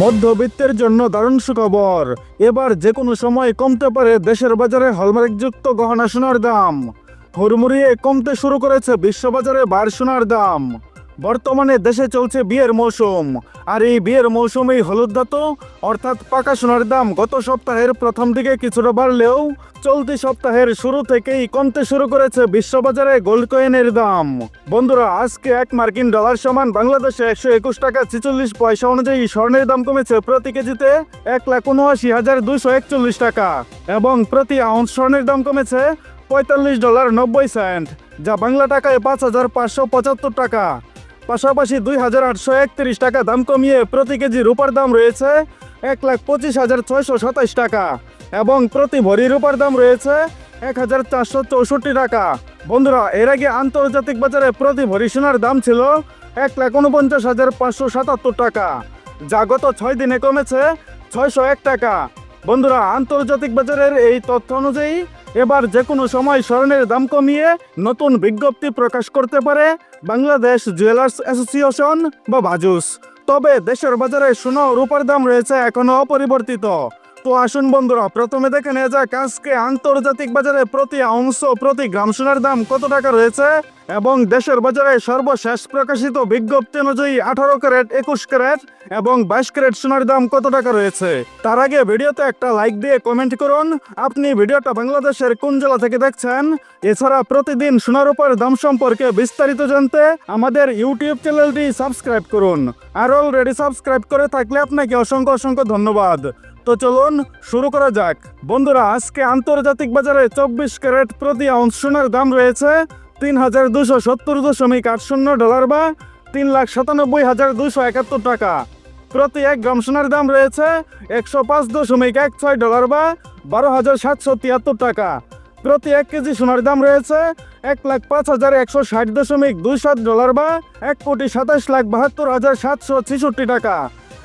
মধ্যবিত্তের জন্য দারুণ সুখবর। এবার যে কোনো সময় কমতে পারে দেশের বাজারে হলমার্কযুক্ত গহনা সোনার দাম। হুড়মুড়িয়ে কমতে শুরু করেছে বিশ্ববাজারে বার সোনার দাম। বর্তমানে দেশে চলছে বিয়ের মৌসুম। আর এই বিয়ের মৌসুমেই হলুদ ধাতু, অর্থাৎ পাকা সোনার দাম গত সপ্তাহের প্রথম দিকে কিছুটা বাড়লেও চলতি সপ্তাহের শুরু থেকেই কমতে শুরু করেছে বিশ্ববাজারে গোল্ড কয়েনের দাম। বন্ধুরা, আজকে এক মার্কিন ডলার সমান বাংলাদেশে একশো একুশ টাকা ছেচল্লিশ পয়সা অনুযায়ী স্বর্ণের দাম কমেছে প্রতি কেজিতে এক লাখ উনআশি হাজার দুইশো একচল্লিশ টাকা এবং প্রতি আউন্স স্বর্ণের দাম কমেছে পঁয়তাল্লিশ ডলার নব্বই সেন্ট, যা বাংলা টাকায় পাঁচ হাজার পাঁচশো পঁচাত্তর টাকা। পাশাপাশি দুই হাজার আটশো একত্রিশ টাকা দাম কমিয়ে প্রতি কেজি রূপার দাম রয়েছে এক লাখ পঁচিশ হাজার ছয়শো সাতাশ টাকা এবং প্রতি ভরি রূপার দাম রয়েছে এক হাজার চারশো চৌষট্টি টাকা। বন্ধুরা, এর আগে আন্তর্জাতিক বাজারে প্রতি ভরি সোনার দাম ছিল এক লাখ উনপঞ্চাশ হাজার পাঁচশো সাতাত্তর টাকা। যা গত ছয় দিনে কমেছে ছয়শো এক টাকা। বন্ধুরা, আন্তর্জাতিক বাজারের এই তথ্য অনুযায়ী এবার যে কোনো সময় স্বর্ণের দাম কমিয়ে নতুন বিজ্ঞপ্তি প্রকাশ করতে পারে বাংলাদেশ জুয়েলার্স অ্যাসোসিয়েশন বা বাজুস। তবে দেশের বাজারে সোনা রূপার দাম রয়েছে এখনও অপরিবর্তিত। তো আসুন বন্ধুরা, প্রথমে দেখে নেওয়া যাক আজকে আন্তর্জাতিক বাজারে প্রতি অংশ, প্রতি গ্রাম সোনার দাম কত টাকা রয়েছে এবং দেশের বাজারে সর্বশেষ প্রকাশিত বিজ্ঞপ্তি অনুযায়ী আঠারো ক্যারেট, একুশ ক্যারেট এবং বাইশ ক্যারেট সোনার দাম কত টাকা রয়েছে? তার আগে ভিডিওতে একটা লাইক দিয়ে কমেন্ট করুন। আপনি ভিডিওটা বাংলাদেশের কোন জেলা থেকে দেখছেন? এছাড়া প্রতিদিন সোনার উপর দাম সম্পর্কে বিস্তারিত জানতে আমাদের ইউটিউব চ্যানেলটি সাবস্ক্রাইব করুন। আর অলরেডি সাবস্ক্রাইব করে থাকলে আপনাকে অসংখ্য অসংখ্য ধন্যবাদ। তো চলুন শুরু করা যাক। বন্ধুরা, আজকে আন্তর্জাতিক বাজারে চব্বিশ ক্যারেট প্রতি আউন্স সোনার দাম রয়েছে তিন হাজার দুশো সত্তর দশমিক আট শূন্য ডলার বা তিন লাখ সাতানব্বই হাজার দুশো একাত্তর টাকা। প্রতি এক গ্রাম সোনার দাম রয়েছে একশো পাঁচ দশমিক এক ছয় ডলার বা বারো হাজার সাতশো তিয়াত্তর টাকা। প্রতি এক কেজি সোনার দাম রয়েছে এক লাখ পাঁচ হাজার একশো ষাট দশমিক দুই সাত ডলার বা এক কোটি সাতাশ লাখ বাহাত্তর হাজার সাতশো ছেষট্টি টাকা।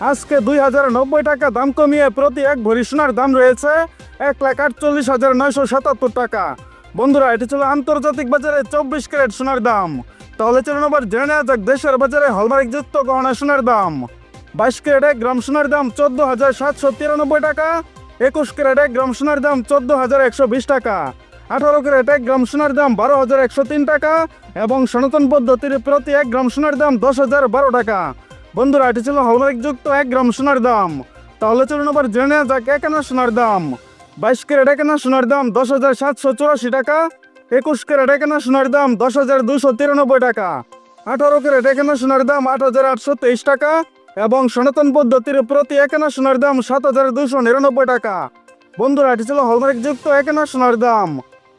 আজকে দুই হাজার নব্বই টাকা দাম কমিয়ে প্রতি এক ভরি সোনার দাম রয়েছে এক লাখ আটচল্লিশ হাজার নয়শো সাতাত্তর টাকা। বন্ধুরা, এটি ছিল আন্তর্জাতিক বাজারে চব্বিশ ক্যারেট সোনার দাম। তাহলে চলুন আবার জেনে নেওয়া যাক দেশের বাজারে হলমার্কযুক্ত গহনা সোনার দাম। বাইশ ক্যারেট এক গ্রাম সোনার দাম চোদ্দ হাজার সাতশো তিরানব্বই টাকা, একুশ ক্যারেট এক গ্রাম সোনার দাম চোদ্দ হাজার একশো বিশ টাকা, আঠারো ক্যারেট এক গ্রাম সোনার দাম বারো হাজার একশো তিন টাকা এবং সনাতন পদ্ধতির প্রতি এক গ্রাম সোনার দাম দশ হাজার বারো টাকা। বন্ধুরা, এটি ছিল হলমার্কযুক্ত এক গ্রাম সোনার দাম। তাহলে চলুন আবার জেনে যাক, এক আনা সোনার দাম। বাইশ ক্যারেট এক আনা সোনার দাম দশ হাজার সাতশো চুরাশি টাকা। একুশ ক্যারেট এক আনা সোনার দাম দশ হাজার দুশো তিরানব্বই টাকা। আঠারো ক্যারেট এক আনা সোনার দাম আট হাজার আটশো তেইশ টাকা এবং সনাতন পদ্ধতির প্রতি এক আনা সোনার দাম সাত হাজার দুশো নিরানব্বই টাকা। বন্ধুরা, এটি ছিল হলমার্কযুক্ত এক আনা সোনার দাম।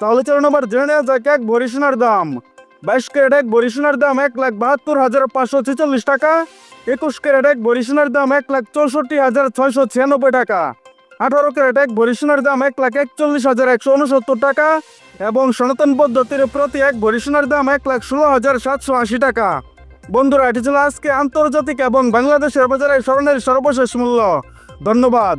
তাহলে চলুন আবার জেনে যাক, এক ভরি সোনার দাম। বাইশ ক্যারেট এক ভরি সোনার দাম এক লাখ বাহাত্তর হাজার পাঁচশো ছেচল্লিশ টাকা। একুশ ক্যারেট এক ভরি সোনার দাম এক লাখ চৌষট্টি হাজার ছয়শো ছিয়ানব্বই টাকা। আঠারো ক্যারেট এক ভরি সোনার দাম এক লাখ একচল্লিশ হাজার একশো উনসত্তর টাকা এবং সনাতন পদ্ধতির প্রতি এক ভরি সোনার দাম এক লাখ ষোলো হাজার সাতশো আশি টাকা। বন্ধুরা, এটি ছিল আজকে আন্তর্জাতিক এবং বাংলাদেশের বাজারে স্বর্ণের সর্বশেষ মূল্য। ধন্যবাদ।